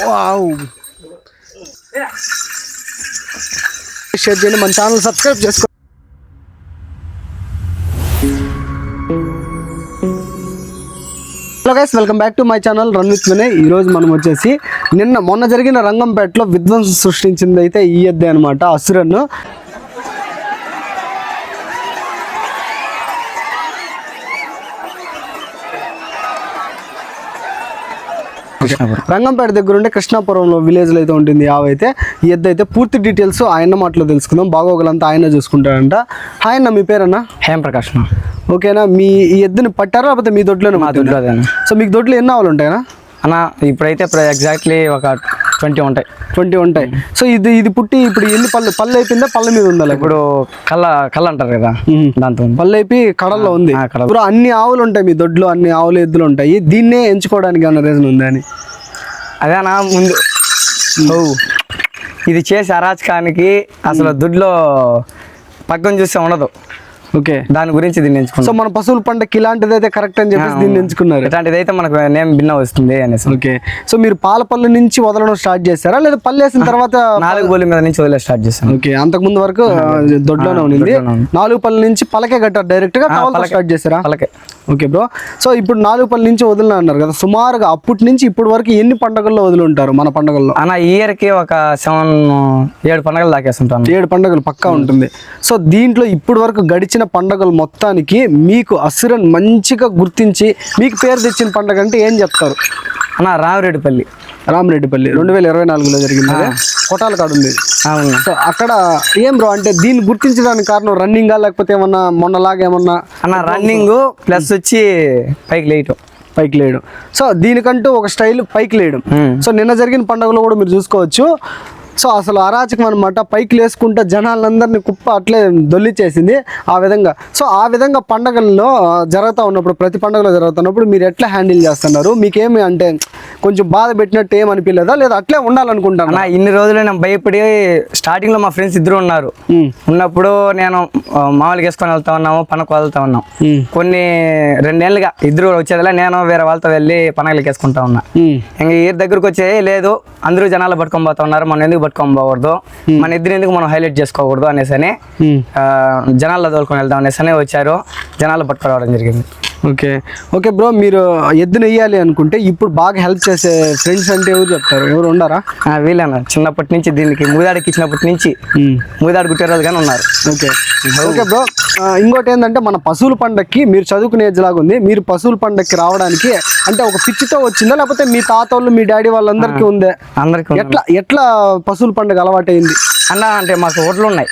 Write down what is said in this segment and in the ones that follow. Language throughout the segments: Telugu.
వావ్. షేర్ చేయండి మన ఛానల్ సబ్స్క్రైబ్ చేసుకో hello guys welcome back to my channel run with Vinay ఈరోజు మనం వచ్చేసి నిన్న మొన్న జరిగిన రంగంపేటలో విధ్వంసం సృష్టించింది అయితే ఈ ఎద్దే అనమాట అసురన్ రంగంపేట దగ్గర ఉండే కృష్ణాపురంలో విలేజ్లో అయితే ఉంటుంది ఆవైతే ఈ ఎద్దు అయితే పూర్తి డీటెయిల్స్ ఆయన మాటలో తెలుసుకుందాం. బాగోగులంతా ఆయన చూసుకుంటాడంట. హాయ్ అన్న మీ పేరన్నా? హేమ ప్రకాష్ ఓకేనా మీ ఈ ఎద్దుని పట్టారా? లేకపోతే మీ దొడ్లోనే మా దొడ్లో సో మీకు దొడ్లో ఎన్ని ఆవులు ఉంటాయనా అన్న ఇప్పుడైతే ఎగ్జాక్ట్లీ ఒక ట్వంటీ ఉంటాయి. ట్వంటీ ఉంటాయి. సో ఇది ఇది పుట్టి ఇప్పుడు ఎన్ని పళ్ళు పళ్ళు అయిపోయిందా? పళ్ళ మీద ఉందా ఇప్పుడు కళ్ళ కళ్ళ అంటారు కదా దాంతో. పళ్ళు అయిపోయి కడల్లో ఉంది. ఇప్పుడు అన్ని ఆవులు ఉంటాయి మీ దొడ్లో అన్ని ఆవులు ఎద్దులు ఉంటాయి. దీన్నే ఎంచుకోవడానికి ఏమైనా రీజన్ ఉందా అని? అదేనా ముందు ఇది చేసే అరాచకానికి అసలు దుడ్లో పక్కన చూస్తే ఉండదు. ఓకే. దాని గురించి దీన్ని ఎంచుకున్నాం. సో మన పశువుల పంటకి ఇలాంటిది అయితే కరెక్ట్ అని చెప్పేసి దీన్ని ఎంచుకున్నారు. ఇట్లాంటిది అయితే మనకు నేమ్ భిన్న వస్తుంది అనేసి. ఓకే. సో మీరు పాల పళ్ళు నుంచి వదలడం స్టార్ట్ చేస్తారా లేదా పళ్ళు వేసిన తర్వాత నాలుగు బోలి మీద నుంచి వదిలే స్టార్ట్ చేశాను. ఓకే. అంతకు ముందు వరకు దొడ్లోనే ఉంది. నాలుగు పళ్ళ నుంచి పలకే కట్టారు. డైరెక్ట్గా పలకే. స్టార్ట్ చేస్తారా అలాగే ఓకే బ్రో. సో ఇప్పుడు నాలుగు పళ్ళ నుంచి వదిలిన అన్నారు కదా. సుమారుగా అప్పటి నుంచి ఇప్పటి వరకు ఎన్ని పండుగల్లో వదిలి ఉంటారు మన పండుగల్లో? అన్న ఈ ఇయర్కి ఒక సెవెన్ ఏడు పండుగలు దాకేస్తుంటాను. ఏడు పండుగలు పక్కా ఉంటుంది. సో దీంట్లో ఇప్పటి వరకు గడిచిన పండుగలు మొత్తానికి మీకు అసురన్ మంచిగా గుర్తించి మీకు పేరు తెచ్చిన పండుగ అంటే ఏం చెప్తారు? అన్న రామిరెడ్డిపల్లి. రామరెడ్డిపల్లి. రెండు వేల ఇరవై నాలుగులో జరిగింది. కొటాల కాడ ఉంది. సో అక్కడ ఏం బ్రో అంటే దీన్ని గుర్తించడానికి కారణం రన్నింగా లేకపోతే ఏమన్నా మొన్నలాగా ఏమన్నా అన్న రన్నింగ్ ప్లస్ వచ్చి పైకి లేయటం. పైకి లేయడం. సో దీనికంటూ ఒక స్టైల్ పైకి లేయడం. సో నిన్న జరిగిన పండుగలో కూడా మీరు చూసుకోవచ్చు. సో అసలు అరాచకం అనమాట పైకి లేసుకుంటే జనాలందరినీ కుప్ప అట్లే దొల్లిచ్చేసింది ఆ విధంగా. సో ఆ విధంగా పండగల్లో జరుగుతూ ఉన్నప్పుడు ప్రతి పండుగలో జరుగుతున్నప్పుడు మీరు ఎట్లా హ్యాండిల్ చేస్తున్నారు? మీకేమి అంటే కొంచెం బాధ పెట్టినట్టు ఏం అనిపించలేదా లేదా అట్లే ఉండాలనుకుంటాను అన్న ఇన్ని రోజులు నేను భయపడి స్టార్టింగ్లో మా ఫ్రెండ్స్ ఇద్దరు ఉన్నారు. ఉన్నప్పుడు నేను మామూలుగా వేసుకొని వెళ్తా ఉన్నాము పనకు వెళ్తా ఉన్నాం. కొన్ని రెండేళ్ళుగా ఇద్దరు వచ్చేదిలా నేను వేరే వాళ్ళతో వెళ్ళి పనగలకి వేసుకుంటా ఉన్నా. ఇంక ఈ దగ్గరకు వచ్చే లేదు అందరూ జనాలు పట్టుకొని పోతా ఉన్నారు మనం ఎందుకు పట్టుకొని పోకూడదు మన ఇద్దరు ఎందుకు మనం హైలైట్ చేసుకోకూడదు అనేసి అని ఆ, జనాల్లో తోలుకొని వెళ్దాం అనేసి అని వచ్చారు. జనాలు పట్టుకురావడం జరిగింది. ఓకే. ఓకే బ్రో మీరు ఎద్దును వేయాలి అనుకుంటే ఇప్పుడు బాగా హెల్ప్ చేసే ఫ్రెండ్స్ అంటే ఎవరు చెప్తారు? ఎవరు ఉండారా? వీళ్ళేనా? చిన్నప్పటి నుంచి దీనికి ముదాడికి ఇచ్చినప్పటి నుంచి ముదాడి గుట్టేరాజు కానీ ఉన్నారు. ఓకే. ఓకే బ్రో ఇంకోటి ఏంటంటే మన పశువుల పండక్కి మీరు చదువుకునే లాగా ఉంది. మీరు పశువుల పండక్కి రావడానికి అంటే ఒక పిచ్చితో వచ్చిందా? లేకపోతే మీ తాత వాళ్ళు మీ డాడీ వాళ్ళందరికీ ఉందే? అందరికీ. ఎట్లా ఎట్లా పశువుల పండుగ అలవాటైంది. అన్న అంటే మాకు ఓట్లు ఉన్నాయి.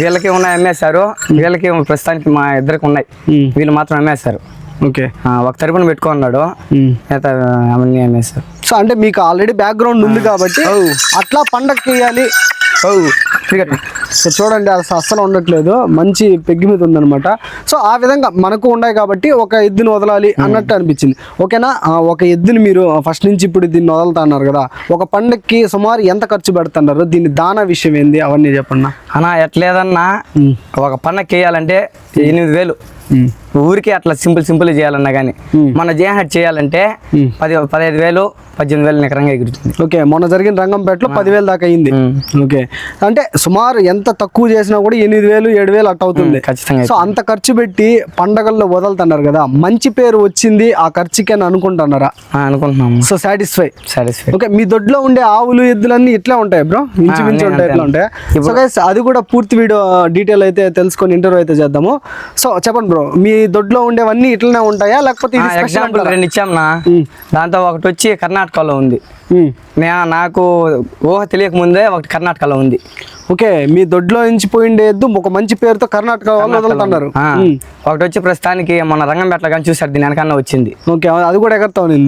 వీళ్ళకి ఉన్నాయి అమ్మేశారు? వీళ్ళకి ప్రస్తుతానికి మా ఇద్దరికి ఉన్నాయి. వీళ్ళు మాత్రం అమ్మేశారు. ఓకే. ఒక తరపున పెట్టుకున్నాడు. అవన్నీ అమ్మేశారు. సో అంటే మీకు ఆల్రెడీ బ్యాక్గ్రౌండ్ ఉంది కాబట్టి అట్లా పండగకి వేయాలి క్రికెట్. సో చూడండి అసలు అస్సలు ఉండట్లేదు. మంచి పెగ్గి మీద ఉందన్నమాట. సో ఆ విధంగా మనకు ఉన్నాయి కాబట్టి ఒక ఎద్దుని వదలాలి అన్నట్టు అనిపించింది. ఓకేనా? ఒక ఎద్దుని మీరు ఫస్ట్ నుంచి ఇప్పుడు దీన్ని వదలుతా అన్నారు కదా. ఒక పండక్కి సుమారు ఎంత ఖర్చు పెడుతున్నారు? దీని దానా విషయం ఏంది? అవన్నీ చెప్పండి అన్న ఎట్లేదన్నా ఒక పన్నకి వేయాలంటే ఎనిమిది వేలు. ఊరికి అట్లా సింపుల్ సింపుల్ చేయాలన్నా కానీ మన జేహట్ చేయాలంటే పది పదహైదు వేలు పద్దెనిమిది వేలు నికరంగా ఎగురుతుంది. ఓకే మొన్న జరిగిన రంగంపేటలో పదివేలు దాకా అయింది. ఓకే. అంటే సుమారు ఎంత తక్కువ చేసినా కూడా ఎనిమిది వేలు ఏడు వేలు అట్ట అవుతుంది. ఖచ్చితంగా సో అంత ఖర్చు పెట్టి పండగల్లో వదులుతున్నారు కదా మంచి పేరు వచ్చింది ఆ ఖర్చుకి అని అనుకుంటున్నారా? అనుకుంటున్నాము సో సాటిస్ఫై సాటిస్ఫై ఓకే మీ దొడ్లో ఉండే ఆవులు ఎద్దులన్నీ ఇట్లా ఉంటాయి బ్రో ఇంచుమించు అన్నీ ఉంటాయి ఇట్లా ఉంటాయి. సో గైస్ అది కూడా పూర్తి వీడియో డీటెయిల్ అయితే తెలుసుకొని ఇంటర్వ్యూ అయితే చేద్దాము. సో చెప్పండి బ్రో మీ దొడ్లో ఉండేవన్నీ ఇట్లనే ఉంటాయా? లేకపోతే ఎగ్జాంపుల్ రెండు ఇచ్చాంనా దాంతో ఒకటి వచ్చి కర్ణాటకలో ఉంది. నాకు ఊహ తెలియక ముందే ఒకటి కర్ణాటకలో ఉంది. ఓకే మీ దొడ్లో నుంచి పోయిండే ఎద్దు ఒక మంచి పేరుతో కర్ణాటక వాళ్ళు వదులుతున్నారు. ఒకటి వచ్చి ప్రస్తుతానికి మన రంగంపేటలో కానీ చూసారు దీని వెనకన్నా వచ్చింది. ఓకే అది కూడా ఎగరుతా ఉంది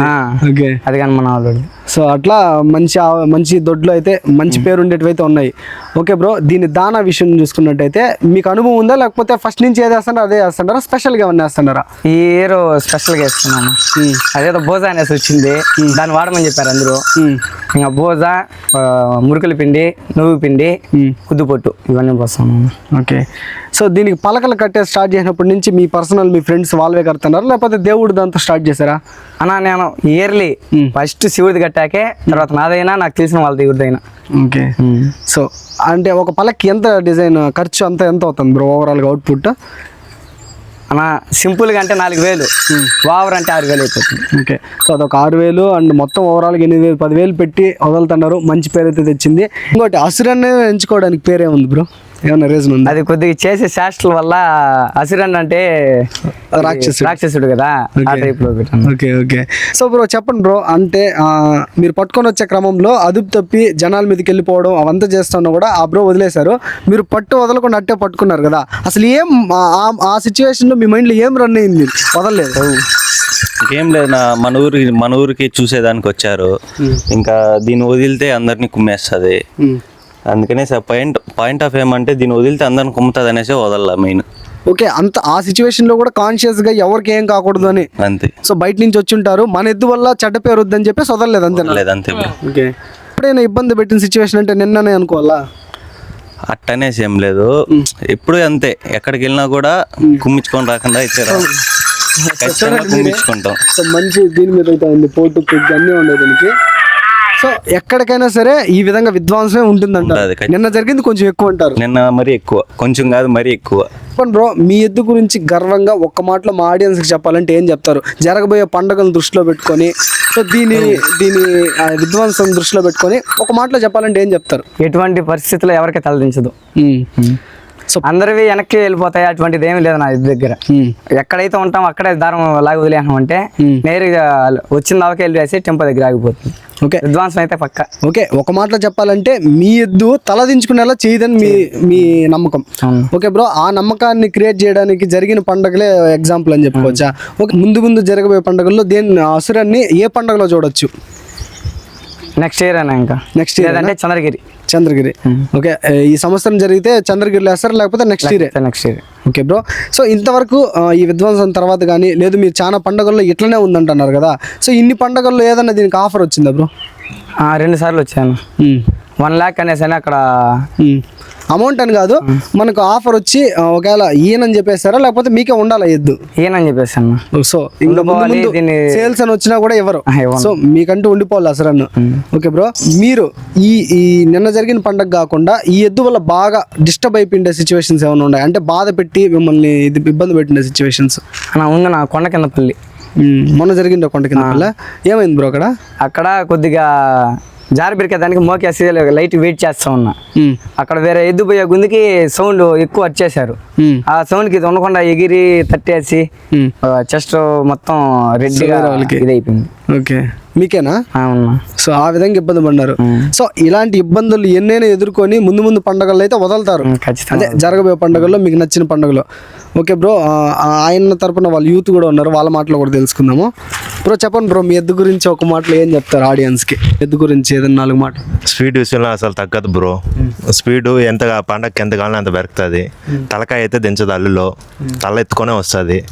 ఓకే. అది కానీ మన వాళ్ళు. సో అట్లా మంచి మంచి దొడ్లు అయితే మంచి పేరు ఉండేటివి అయితే ఉన్నాయి. ఓకే బ్రో దీని దానా విషయం చూసుకున్నట్టయితే మీకు అనుభవం ఉందా? లేకపోతే ఫస్ట్ నుంచి ఏది వేస్తున్నారో అదే వేస్తున్నారా స్పెషల్గా ఏమన్నా వేస్తున్నారా? ఈ ఇయర్ స్పెషల్గా వేస్తున్నాము అదేదో బోజా అనేసి వచ్చింది. దాన్ని వాడమని చెప్పారు అందరూ. ఇంకా బోజా ఆ, మురుకుల పిండి నువ్వు పిండి కుద్దుపొట్టు ఇవన్నీ పోస్తాం ఓకే. సో దీనికి పలకలు కట్టే స్టార్ట్ చేసినప్పటి నుంచి మీ పర్సనల్ మీ ఫ్రెండ్స్ వాళ్ళవే కడుతున్నారు లేకపోతే దేవుడు దాంతో స్టార్ట్ చేశారా? అన్నా నేను ఇయర్లీ ఫస్ట్ శివుడిది కట్టాకే తర్వాత నాదైనా నాకు తెలిసిన వాళ్ళ దేవుడిదైనా ఓకే. సో అంటే ఒక పలకి ఎంత డిజైన్ ఖర్చు అంత ఎంత అవుతుంది బ్రో? ఓవరాల్గా అవుట్పుట్ అన్నా సింపుల్గా అంటే నాలుగు వేలు. వావర్ అంటే ఆరు వేలు అయిపోతుంది. ఓకే. సో అదొక ఆరు వేలు అండ్ మొత్తం ఓవరాల్గా ఎనిమిది వేలు పదివేలు పెట్టి వదులుతున్నారు. మంచి పేరు అయితే తెచ్చింది. ఇంకోటి అసురన్నే ఎంచుకోవడానికి పేరేముంది బ్రో? ఏమన్నా రీజన్ ఉంది? అది కొద్దిగా చేసే శాస్త్రాల వల్ల అసురన్ అంటే రాక్షసుడు. రాక్షసుడు కదా ఆ టైప్లో పెట్టాను. Okay okay. సో బ్రో చెప్పండి బ్రో అంటే మీరు పట్టుకొని వచ్చే క్రమంలో అదుపు తప్పి జనాల మీదకి వెళ్ళిపోవడం అవంతా చేస్తున్నా కూడా ఆ బ్రో వదిలేశారు. మీరు పట్టు వదలకుండా అట్టే పట్టుకున్నారు కదా. అసలు ఏం ఆ- సిచ్యువేషన్లో మీ మైండ్లో ఏం రన్ అయింది? వదలలేదు. ఇంకేం లేదు నా మన ఊరి మన ఊరికి చూసేదానికి వచ్చారు. ఇంకా దీన్ని వదిలితే అందరినీ కుమ్మేస్తుంది. అందుకనే పాయింట్ పాయింట్ ఆఫ్ ఏమంటే దీన్ని వదిలితే అందరిని కుమ్ముతుంది అనేసి వదల మెయిన్ ఓకే అంత ఆ సిచ్యువేషన్లో కూడా కాన్షియస్గా ఎవరికి ఏం కాకూడదు అని. అంతే. సో బయట నుంచి వచ్చి ఉంటారు మన ఎద్దు వల్ల చెడ్డ పేరు వద్దని చెప్పేసి వదలలేదు అంతే లేదు అంతే ఓకే. ఎప్పుడైనా ఇబ్బంది పెట్టిన సిచ్యువేషన్ అంటే నిన్ననే అనుకోవాలా? అట్టనేసి ఏం లేదు. ఎప్పుడు అంతే. ఎక్కడికి వెళ్ళినా కూడా కుమ్మించుకొని రాకుండా అయితే రా. ఖచ్చితంగా కుమ్మించుకుంటాం. సో మంచి దీని మీద అయితే ఉంది. పోటు పెగ్గు అన్నీ ఉండేది దీనికి. సో ఎక్కడికైనా సరే ఈ విధంగా విద్వాంసమే ఉంటుందంట. నిన్న జరిగింది కొంచెం ఎక్కువ అంటారు. నిన్న మరీ ఎక్కువ కొంచెం కాదు మరీ ఎక్కువ. చెప్పండి బ్రో మీ ఎద్దు గురించి గర్వంగా ఒక్క మాటలో మా ఆడియన్స్కి చెప్పాలంటే ఏం చెప్తారు? జరగబోయే పండుగలను దృష్టిలో పెట్టుకొని సో దీని దీని ఆ, విద్వాంసం దృష్టిలో పెట్టుకొని ఒక మాటలో చెప్పాలంటే ఏం చెప్తారు? ఎటువంటి పరిస్థితుల్లో ఎవరికి తలదించదు. సో అందరివి వెనక్కి వెళ్ళిపోతాయి అటువంటిది ఏమీ లేదు నా ఇది దగ్గర. ఎక్కడైతే ఉంటాం అక్కడే దారం లాగి వదిలేసాం అంటే నేరుగా వచ్చిన దాకా వెళ్ళి వేసి టెంపో దగ్గర ఆగిపోతుంది. ఓకే. విద్వాంసం అయితే పక్క. ఓకే ఒక మాటలో చెప్పాలంటే మీ ఎద్దు తలదించుకునేలా చేయదని మీ మీ నమ్మకం. ఓకే బ్రో ఆ నమ్మకాన్ని క్రియేట్ చేయడానికి జరిగిన పండుగలే ఎగ్జాంపుల్ అని చెప్పుకోవచ్చా? ఓకే ముందు ముందు జరగబోయే పండుగల్లో దేని అసురాన్ని ఏ పండుగలో చూడొచ్చు? నెక్స్ట్ ఇయర్ అయినా ఇంకా. నెక్స్ట్ ఇయర్ లేదంటే చంద్రగిరి. చంద్రగిరి. ఓకే ఈ సంవత్సరం జరిగితే చంద్రగిరిలో వేస్తారు లేకపోతే next year next year okay bro. So ఇంతవరకు ఈ విధ్వంసం తర్వాత కానీ లేదు మీరు చాలా పండుగల్లో ఇట్లనే ఉందంటున్నారు కదా. సో ఇన్ని పండుగల్లో ఏదన్నా దీనికి ఆఫర్ వచ్చిందా బ్రో? రెండు సార్లు వచ్చాను. వన్ ల్యాక్ అనేసి అని అక్కడ అమౌంట్ అని కాదు మనకు ఆఫర్ వచ్చి ఒకవేళ ఈయనని చెప్పేస్తారా లేకపోతే మీకే ఉండాలా ఎద్దు? ఈయనని చెప్పేసి అన్న సో ఇంకా ముందు సేల్స్ అని వచ్చినా కూడా ఇవ్వను. సో మీకంటూ ఉండిపోవాలి అసలు అన్ను ఓకే బ్రో మీరు ఈ ఈ నిన్న జరిగిన పండగ కాకుండా ఈ ఎద్దు వల్ల బాగా డిస్టర్బ్ అయిపోయిండే సిచ్యువేషన్స్ ఏమైనా ఉన్నాయి? అంటే బాధ పెట్టి మిమ్మల్ని ఇది ఇబ్బంది పెట్టిన సిచ్యువేషన్స్ ఉంది నా కొండ కింద పల్లి. మొన్న జరిగింది కొండ కింద వల్ల ఏమైంది బ్రో అక్కడ? అక్కడ కొద్దిగా జారి పెరికేదానికి మోకేసి లైట్ వెయిట్ చేస్తా ఉన్నా. అక్కడ వేరే ఎద్దు పోయే గుందికి సౌండ్ ఎక్కువ వచ్చేసారు. ఆ సౌండ్కి ఇది ఉండకుండా ఎగిరి తట్టేసి. చెస్ట్ మొత్తం రెడ్డిగా వేరే వాళ్ళకి. ఇది అయిపోయింది ఓకే. మీకేనా? అవునా సో ఆ విధంగా ఇబ్బంది పడినారు సో ఇలాంటి ఇబ్బందులు ఎన్నైనా ఎదుర్కొని ముందు ముందు పండుగలు అయితే వదలుతారు. అదే జరగబోయే పండుగల్లో మీకు నచ్చిన పండుగలో. ఓకే బ్రో ఆయన తరపున వాళ్ళు యూత్ కూడా ఉన్నారు. వాళ్ళ మాటలు కూడా తెలుసుకుందాము. బ్రో చెప్పండి బ్రో మీ ఎద్దు గురించి ఒక మాటలో ఏం చెప్తారు ఆడియన్స్కి ఎద్దు గురించి ఏదైనా నాలుగు మాట స్పీడ్ విషయంలో అసలు తగ్గదు బ్రో స్పీడ్ ఎంత పండగకి ఎంత కావాలో అంత పెరుగుతుంది. తలకాయ అయితే దించదు అల్లులో. తల ఎత్తుకొనే వస్తుంది.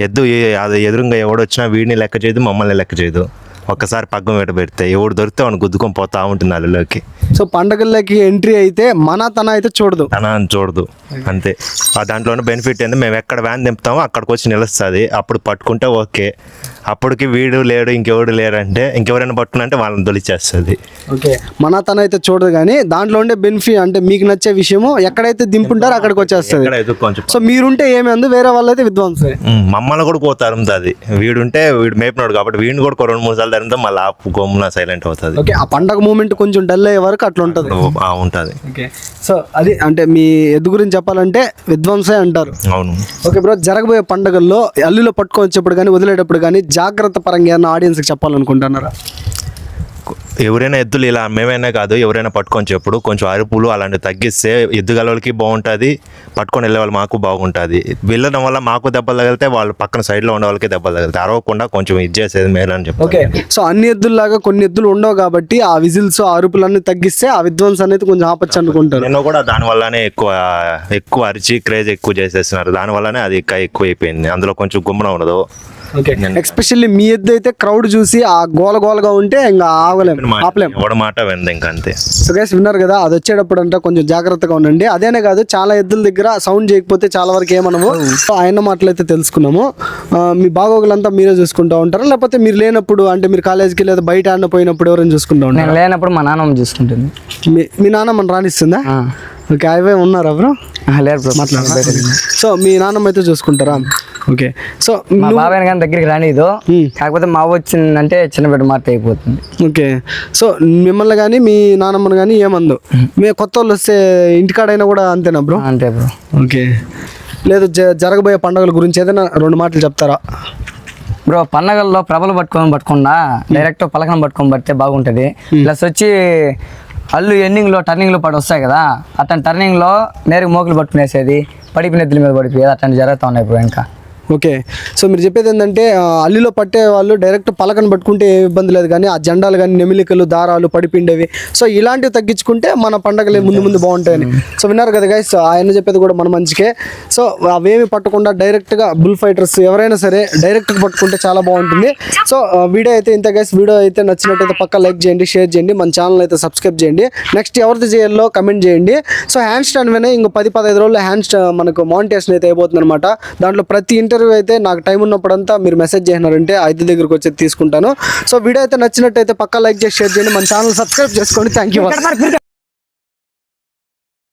ఎద్దు ఏ- అది ఎదురుగా ఎవడు వచ్చినా వీడిని లెక్క చేయదు మమ్మల్ని లెక్క చేయదు. ఒక్కసారి పగ్గం వెట పెడితే ఎవడు దొరికితే వాడిని గుద్దుకొని పోతా ఉంటుంది అల్లులోకి. సో పండగల్లోకి ఎంట్రీ అయితే మన తన అయితే చూడదు. తన చూడదు. అంతే. ఆ దాంట్లోనే బెనిఫిట్ ఏంది? మేము ఎక్కడ వ్యాన్ దింపుతామో అక్కడికి వచ్చి నిలుస్తుంది. అప్పుడు పట్టుకుంటే ఓకే. అప్పటికి వీడు లేడు ఇంకెవడు లేడు అంటే ఇంకెవరైనా పట్టుకున్నంటే వాళ్ళని తొలిచేస్తుంది ఓకే. మన తన అయితే చూడదు కానీ దాంట్లో ఉండే బెనిఫిట్ అంటే మీకు నచ్చే విషయము ఎక్కడైతే దింపుంటారో అక్కడికి వచ్చేస్తుంది. సో మీరుంటే ఏమి అందు వేరే వాళ్ళు అయితే విద్వాంసే మమ్మల్ని కూడా పోతారు అది. వీడుంటే వీడు మేపినాడు కాబట్టి వీడిని కూడా రెండు మూడు సార్లు తరిగితే మళ్ళీ ఆపు గమ్మున సైలెంట్ అవుతుంది. ఓకే ఆ పండగ మూమెంట్ కొంచెం డల్ అయ్యే వరకు అట్లా ఉంటుంది ఉంటుంది. ఓకే. సో అది అంటే మీ ఎద్దు గురించి చెప్పాలంటే విద్వాంసే అంటారు. అవును. ఓకే బ్రో జరగబోయే పండుగల్లో అల్లులో పట్టుకొచ్చేప్పుడు కానీ వదిలేటప్పుడు కానీ జాగ్రత్త పరంగా ఏమన్నా ఆడియన్స్కి చెప్పాలనుకుంటున్నారా? ఎవరైనా ఎద్దులు ఇలా మేమైనా కాదు ఎవరైనా పట్టుకొని చెప్పుడు కొంచెం అరుపులు అలాంటివి తగ్గిస్తే ఎద్దు గలవాళ్ళకి బాగుంటుంది పట్టుకొని వెళ్ళే వాళ్ళు మాకు బాగుంటుంది. వెళ్ళడం వల్ల మాకు దెబ్బలు తగిలితే వాళ్ళు పక్కన సైడ్లో ఉండే వాళ్ళకి దెబ్బలు తగిలితే అరవకుండా కొంచెం ఇది చేసేది మేలు అని చెప్పి ఓకే సో అన్ని ఎద్దుల్లాగా కొన్ని ఎద్దులు ఉండవు కాబట్టి ఆ విజిల్స్ అరుపులన్నీ తగ్గిస్తే ఆ విద్వాంస్ అనేది కొంచెం ఆపచ్చు అనుకుంటారు. నిన్న కూడా దాని వల్లనే ఎక్కువ ఎక్కువ అరిచి క్రేజ్ ఎక్కువ చేసేస్తున్నారు. దాని వల్లనే అది ఇంకా ఎక్కువ అయిపోయింది. అందులో కొంచెం గుమ్మన ఉండదు. ఓకే ఎక్స్పెషల్లీ మీ ఎద్దు అయితే క్రౌడ్ చూసి ఆ గోల గోలగా ఉంటే ఇంకా ఆగలేం ఆపలేం. ఎవడ మాట ఇంకా అంతే. సో గైస్ విన్నారు కదా అది వచ్చేటప్పుడు అంటే కొంచెం జాగ్రత్తగా ఉండండి. అదేనే కాదు చాలా ఎద్దుల దగ్గర సౌండ్ చేయకపోతే చాలా వరకు ఏమనము సో ఆయన మాటలు అయితే తెలుసుకున్నాము. మీ బాగోగులంతా మీరే చూసుకుంటా ఉంటారా? లేకపోతే మీరు లేనప్పుడు అంటే మీరు కాలేజీకి లేదా బయట ఆడిన పోయినప్పుడు ఎవరైనా చూసుకుంటా ఉంటారా? నేను లేనప్పుడు మా నాన్నమ్మ చూసుకుంటుంది. మీ మీ నాన్న మన రాణిస్తుందా? ఆ. ఓకే అవే ఉన్నారా బ్రో? లేరు బ్రో సో మీ నాన్నమ్మ అయితే చూసుకుంటారా? ఓకే. సో మా బాబాయ్ కానీ దగ్గరికి రానిదు కాకపోతే మా వచ్చిందంటే చిన్న బిడ్డ మాట అయిపోతుంది. ఓకే. సో మిమ్మల్ని కానీ మీ నాన్నమ్మని కానీ ఏమందు? మీ కొత్త వాళ్ళు వస్తే ఇంటికాడైనా కూడా అంతేనా బ్రో? అంతే బ్రో. ఓకే. లేదు జరగబోయే పండుగల గురించి ఏదైనా రెండు మాటలు చెప్తారా? బ్రో పండగల్లో ప్రభలు పట్టుకొని పట్టకుండా డైరెక్ట్ పలకన పట్టుకొని పడితే బాగుంటుంది. ప్లస్ వచ్చి అల్లు ఎండింగ్లో టర్నింగ్లో పడి వస్తాయి కదా అతని టర్నింగ్లో నేరుగా మోకులు పట్టుకునేసేది పడిపోయిన ఎద్దుల మీద పడిపోయేది అట్లాంటి జరుగుతూ ఉన్నాయి ఇప్పుడు ఇంకా. ఓకే. సో మీరు చెప్పేది ఏంటంటే అల్లిలో పట్టే వాళ్ళు డైరెక్ట్ పలకను పట్టుకుంటే ఏ ఇబ్బంది లేదు కానీ ఆ జెండాలు కానీ నెమిలికలు దారాలు పడిపిండేవి. సో ఇలాంటివి తగ్గించుకుంటే మన పండగలు ముందు ముందు బాగుంటాయని. సో విన్నారు కదా గైస్ ఆయన చెప్పేది కూడా మన మంచికే. సో అవేమి పట్టకుండా డైరెక్ట్గా బుల్ ఫైటర్స్ ఎవరైనా సరే డైరెక్ట్గా పట్టుకుంటే చాలా బాగుంటుంది. సో వీడియో అయితే ఇంత గైస్ వీడియో అయితే నచ్చినట్టయితే పక్క లైక్ చేయండి షేర్ చేయండి మన ఛానల్ అయితే సబ్స్క్రైబ్ చేయండి. నెక్స్ట్ ఎవరిది చేయాలో కమెంట్ చేయండి. సో హ్యాండ్ స్టాండ్ వినే ఇంకో పది పదహైదు రోజుల్లో హ్యాండ్ మనకు మౌంటేషన్ అయితే అయిపోతుంది అనమాట దాంట్లో ప్రతి ఇంటర్వ్యూ అయితే నాకు టైం ఉన్నప్పుడంతా మీరు మెసేజ్ చేసినారంటే అయితే దగ్గరకు వచ్చి తీసుకుంటాను. సో వీడియో అయితే నచ్చినట్టయితే పక్క లైక్ చేసి షేర్ చేయండి. మన ఛానల్ సబ్స్క్రైబ్ చేసుకోండి థ్యాంక్ యూ